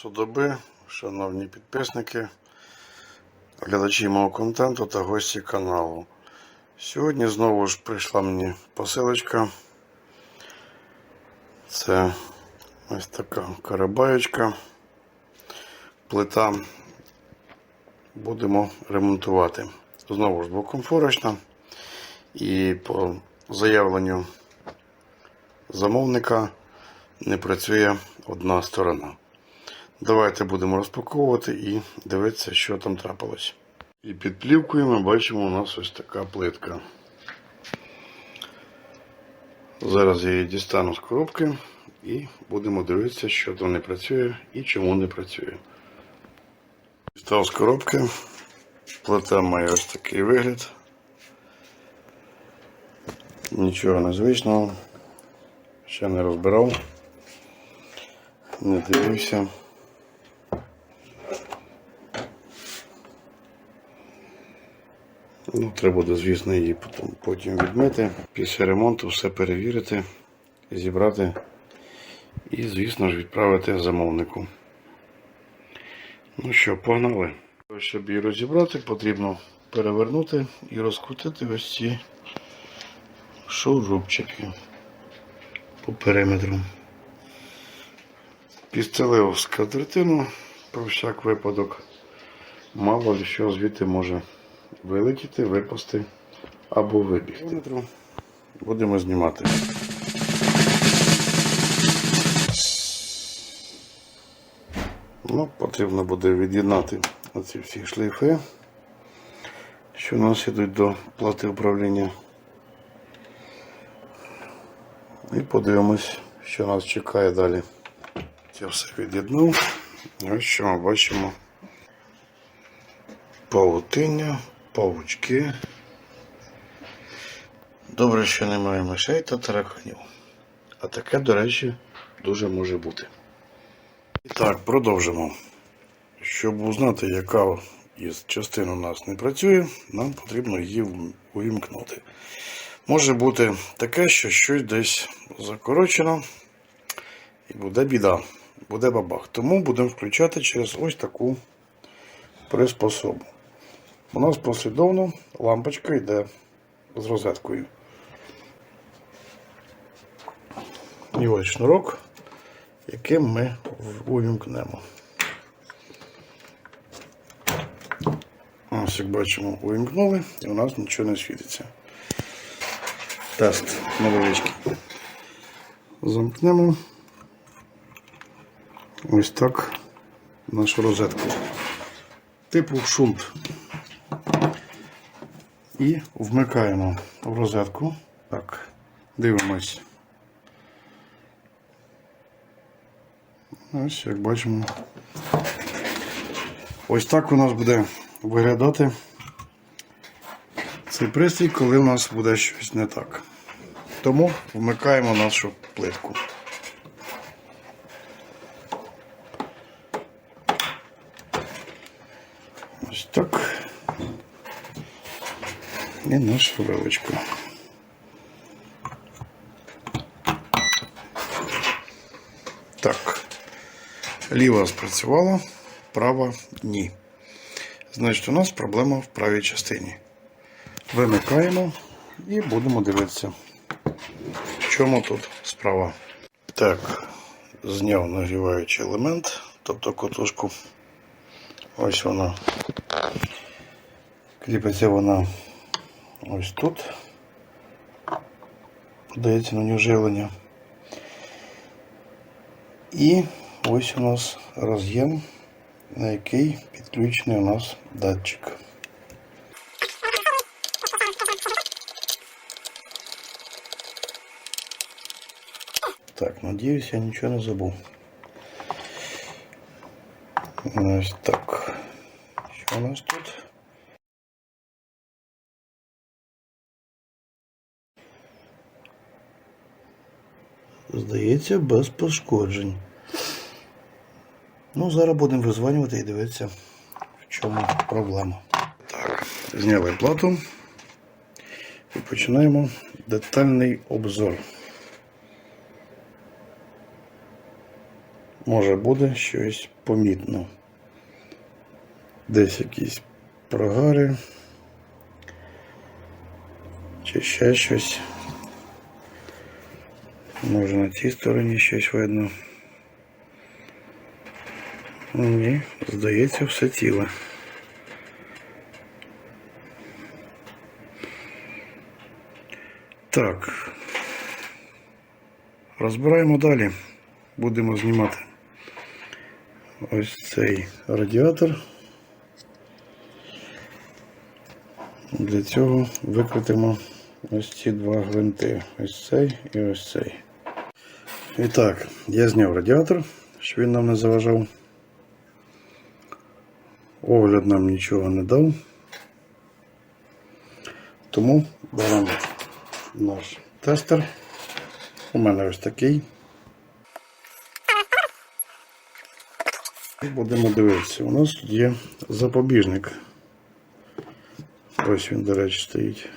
часу доби, шановні підписники, глядачі мого контенту та гості каналу. Сьогодні знову ж прийшла мені посилочка. Це ось така карабаєчка. Плита будемо ремонтувати. Знову ж двокомфорочна. І по заявленню замовника не працює одна сторона. Давайте будемо розпаковувати і дивитися, що там трапилось. І під плівкою ми бачимо у нас ось така плитка. Зараз я її дістану з коробки і будемо дивитися, що там не працює і чому не працює. Дістав з коробки. Плита має ось такий вигляд. Нічого незвичного. Ще не розбирав. Не дивився. Ну, треба буде, звісно, її потім, потім відмити. Після ремонту все перевірити, зібрати і, звісно ж, відправити замовнику. Ну що, погнали. Щоб її розібрати, потрібно перевернути і розкрутити ось ці шурупчики по периметру. Підстелив скатертину про всяк випадок. Мало ли що звідти може вилетіти, випасти або вибігти. Будемо знімати. Ну, потрібно буде від'єднати оці всі шлейфи, що у нас йдуть до плати управління. І подивимось, що нас чекає далі. Я все від'єднав. Ось що ми бачимо. Павутиння, павучки. Добре, що немає мишей та тараканів. А таке, до речі, дуже може бути. І так, продовжимо. Щоб узнати, яка із частин у нас не працює, нам потрібно її увімкнути. Може бути таке, що щось десь закорочено і буде біда, буде бабах. Тому будемо включати через ось таку приспособу. У нас послідовно лампочка йде з розеткою. І ось шнурок, яким ми увімкнемо. Ось, як бачимо, увімкнули і у нас нічого не світиться. Тест невеличкий. Замкнемо ось так нашу розетку. Типу шунт. І вмикаємо в розетку. Так, дивимось. Ось, як бачимо. Ось так у нас буде виглядати цей пристрій, коли у нас буде щось не так. Тому вмикаємо нашу плитку. Ось так. І наша вилочка. Так. Ліва спрацювала, права ні. Значить, у нас проблема в правій частині. Вимикаємо і будемо дивитися, в чому тут справа. Так, зняв нагріваючий елемент, тобто котушку. Ось вона. Кріпиться вона ось тут. Подається на нього живлення. І ось у нас роз'єм, на який підключений у нас датчик. Так, надіюсь, я нічого не забув. Ось так. Що у нас тут? Здається, без пошкоджень. Ну, зараз будемо визванювати і дивитися, в чому проблема. Так, зняли плату і починаємо детальний обзор. може буде щось помітно. Десь якісь прогари. Чи ще щось. Може на тій стороні щось видно. Ні, здається, все ціле. Так. Розбираємо далі. Будемо знімати ось цей радіатор. Для цього викрутимо ось ці два гвинти. Ось цей і ось цей. І так, я зняв радіатор, щоб він нам не заважав. Огляд нам нічого не дав. Тому беремо наш тестер. У мене ось такий. І будемо дивитися. У нас тут є запобіжник. Ось він, до речі, стоїть.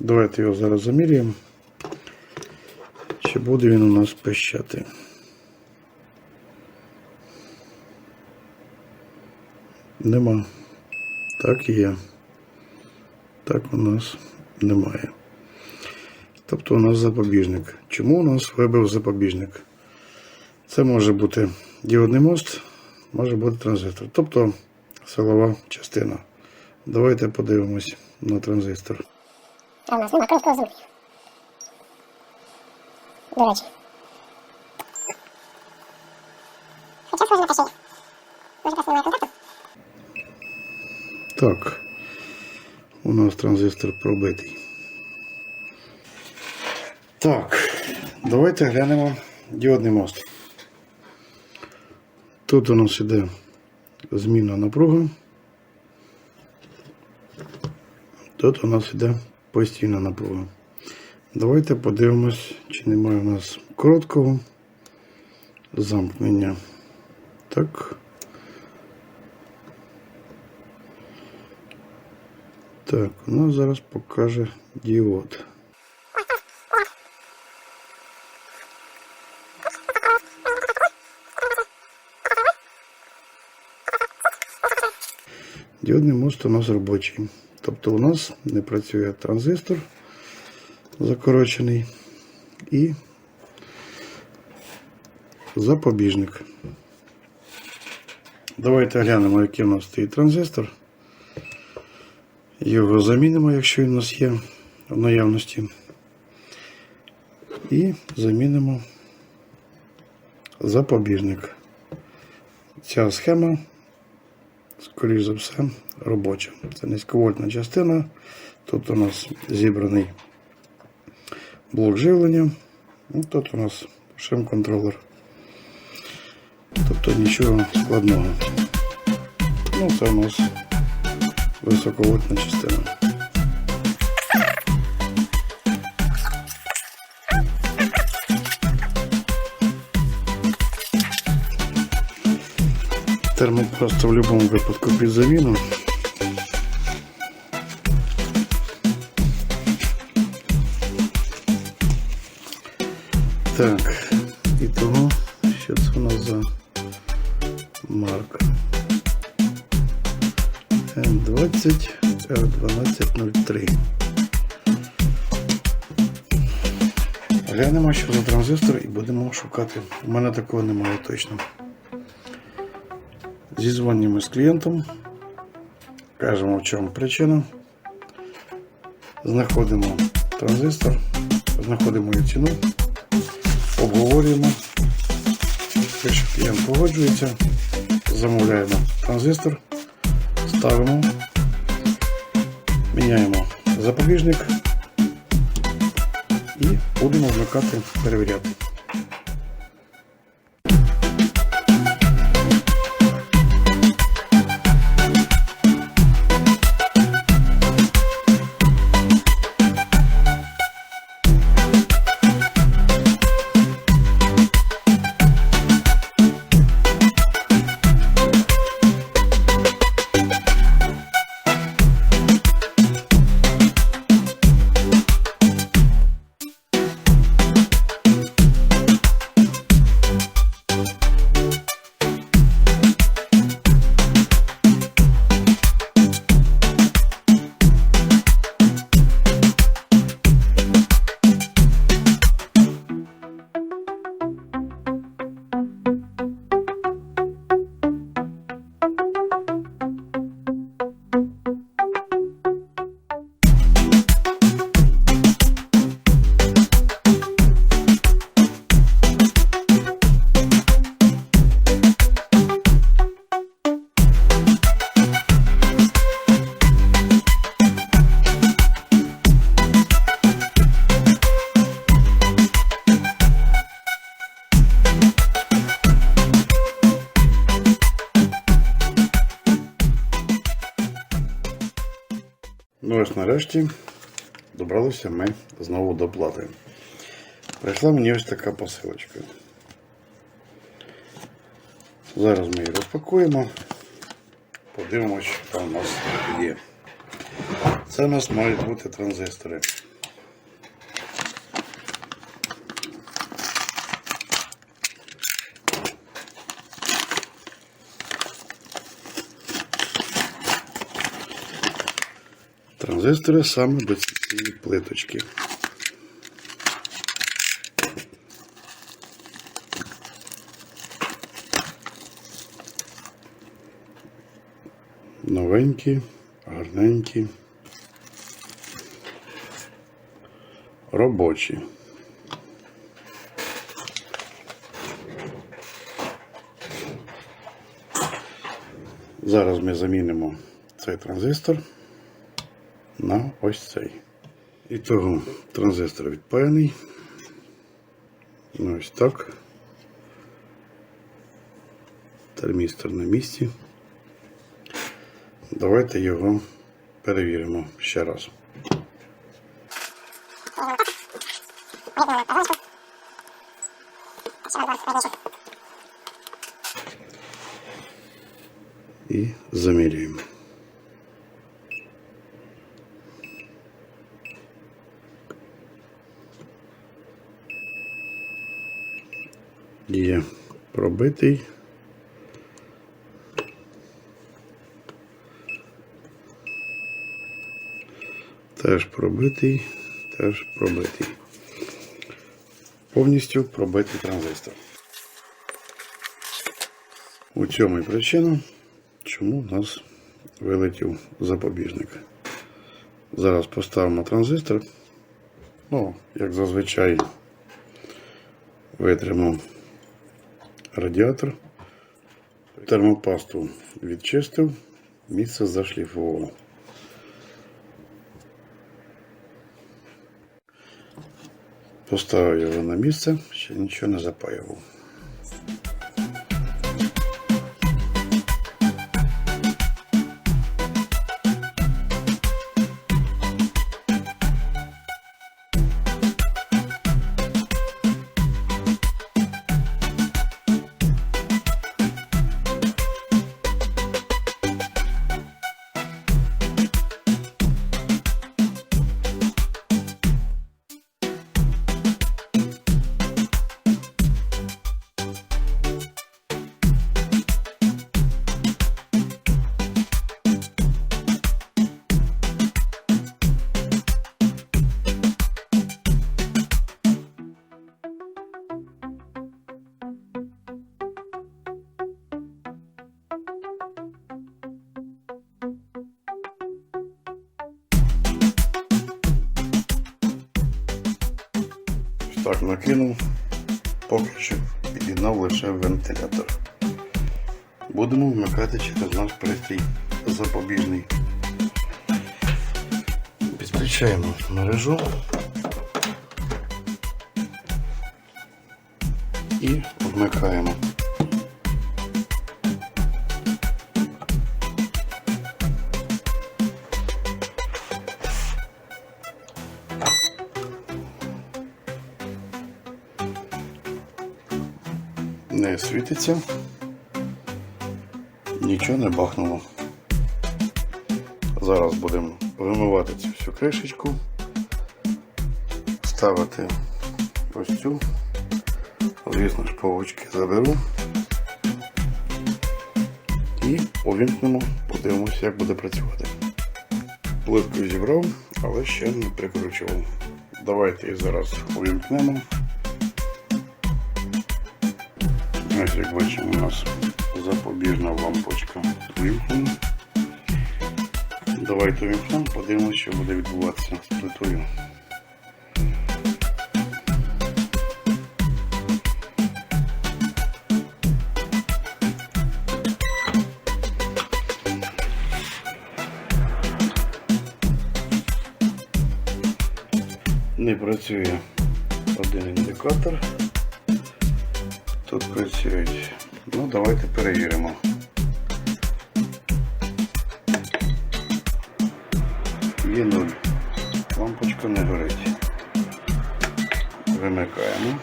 Давайте його зараз заміряємо. Чи буде він у нас пищати? Нема. Так і є. Так у нас немає. Тобто у нас запобіжник. Чому у нас вибив запобіжник? Це може бути діодний мост, може бути транзистор. Тобто силова частина. Давайте подивимось на транзистор. А у нас нема короткого зубів. До речі. Хоча схоже на те, що є. Так, у нас транзистор пробитий. Так, давайте глянемо діодний мост. Тут у нас іде змінна напруга. Тут у нас іде постійна напруга. Давайте подивимось, чи немає у нас короткого замкнення. Так. Так, у нас зараз покаже діод. Діодний мост у нас робочий. Тобто у нас не працює транзистор закорочений і запобіжник. Давайте глянемо, який у нас стоїть транзистор. Його замінимо, якщо він у нас є в наявності. І замінимо запобіжник. Ця схема, скоріш за все, робоча. Це низьковольтна частина. Тут у нас зібраний блок живлення. І тут у нас шим-контролер. Тобто нічого складного. Ну, це у нас високовольтна частина. Термін просто в будь-якому випадку під заміну. Так, і того, що це у нас за марка. М20 R1203. Глянемо, що за транзистор і будемо шукати. У мене такого немає точно. Зізвонюємо з клієнтом, кажемо в чому причина. Знаходимо транзистор, знаходимо її ціну, обговорюємо. Якщо клієнт погоджується, замовляємо транзистор, ставимо, міняємо запобіжник і будемо вмикати, перевіряти. Нарешті добралися ми знову до плати. Прийшла мені ось така посилочка. Зараз ми її розпакуємо. Подивимось, що там у нас є. Це у нас мають бути транзистори. Транзистори саме до цієї плиточки. Новенькі, гарненькі, робочі. Зараз ми замінимо цей транзистор на ось цей. І того транзистор відпаяний. Ну, Ось так. Термістор на місці. Давайте його перевіримо ще раз. І замірюємо. Є пробитий. Теж пробитий, теж пробитий. Повністю пробитий транзистор. У цьому і причина, чому в нас вилетів запобіжник. Зараз поставимо транзистор. Ну, як зазвичай, витримав радіатор. Термопасту відчистив, місце зашліфував. Поставив його на місце, ще нічого не запаював. Так накинув, поки що під'єднав лише вентилятор. Будемо вмикати через наш пристрій запобіжний. Підключаємо мережу і вмикаємо. Не світиться. Нічого не бахнуло. Зараз будемо вимивати цю всю кришечку, ставити ось цю. Звісно ж, повочки заберу. І увімкнемо, подивимося, як буде працювати. Плитку зібрав, але ще не прикручував. Давайте її зараз увімкнемо. Ось як бачимо, у нас запобіжна лампочка вимкнена. Давайте вимкнемо, подивимося, що буде відбуватися з плитою. Не працює один індикатор. Тут працюють. Ну, давайте перевіримо. Є нуль. Лампочка не горить. Вимикаємо.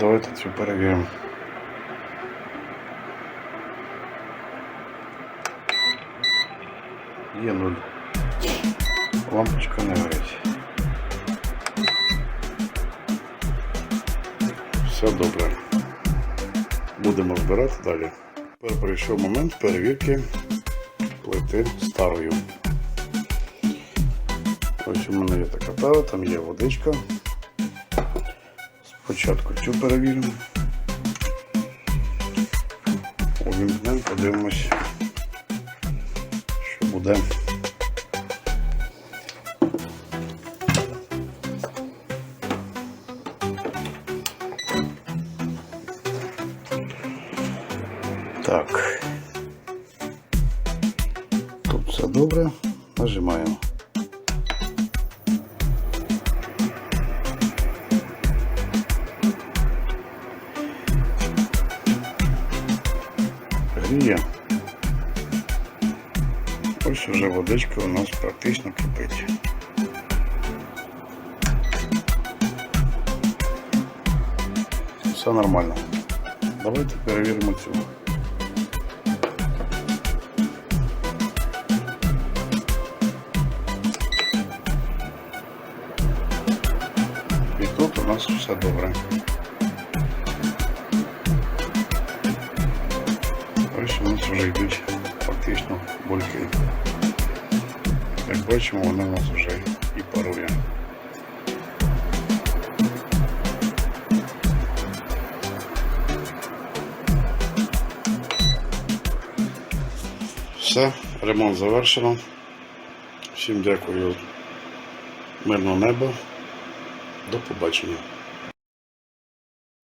Давайте цю перевіримо. Є нуль. Лампочка не горить. Все добре. Будемо збирати далі. Тепер прийшов момент перевірки плити старою. Ось у мене є така тара, там є водичка. Спочатку цю перевіримо. Увімкнемо, подивимось, що буде. Нажимаємо. Гріє. Ось уже водичка у нас практично кипить. Все нормально. Давайте перевіримо цю. У нас все добре. Ось у нас вже йдуть фактично бульки. Як бачимо, вона у нас вже і парує. Все, ремонт завершено. Всім дякую. Мирного неба. До побачення.